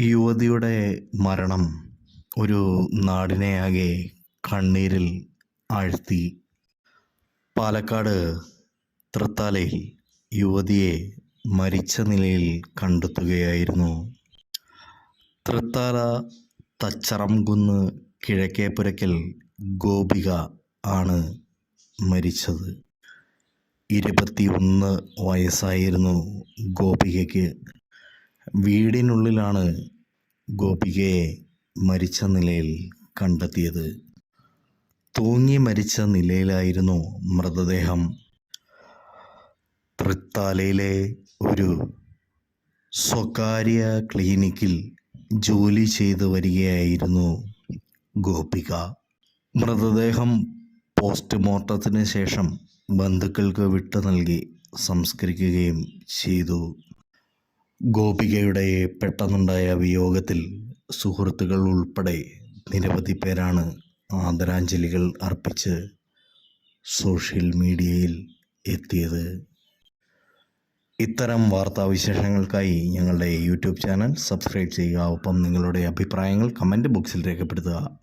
യുവതിയുടെ മരണം ഒരു നാടിനെയാകെ കണ്ണീരിൽ ആഴ്ത്തി. പാലക്കാട് തൃത്താലയിൽ യുവതിയെ മരിച്ച നിലയിൽ കണ്ടെത്തുകയായിരുന്നു. തൃത്താല തച്ചറംകുന്ന് കിഴക്കേപ്പുരയ്ക്കൽ ഗോപിക ആണ് മരിച്ചത്. ഇരുപത്തിയൊന്ന് വയസ്സായിരുന്നു ഗോപികയ്ക്ക് വീടിനുള്ളിലാണ് ഗോപികയെ മരിച്ച നിലയിൽ കണ്ടെത്തിയത്. തൂങ്ങി മരിച്ച നിലയിലായിരുന്നു മൃതദേഹം. തൃത്താലയിലെ ഒരു സ്വകാര്യ ക്ലിനിക്കിൽ ജോലി ചെയ്തു വരികയായിരുന്നു ഗോപിക. മൃതദേഹം പോസ്റ്റ്മോർട്ടത്തിന് ശേഷം ബന്ധുക്കൾക്ക് വിട്ടു നൽകി സംസ്കരിക്കുകയും ചെയ്തു. ഗോപികയുടെ പെട്ടെന്നുണ്ടായ വിയോഗത്തിൽ സുഹൃത്തുക്കൾ ഉൾപ്പെടെ നിരവധി പേരാണ് ആദരാഞ്ജലികൾ അർപ്പിച്ച് സോഷ്യൽ മീഡിയയിൽ എത്തിയത്. ഇത്തരം വാർത്താവിശേഷങ്ങൾക്കായി ഞങ്ങളുടെ യൂട്യൂബ് ചാനൽ സബ്സ്ക്രൈബ് ചെയ്യുക. ഒപ്പം നിങ്ങളുടെ അഭിപ്രായങ്ങൾ കമന്റ് ബോക്സിൽ രേഖപ്പെടുത്തുക.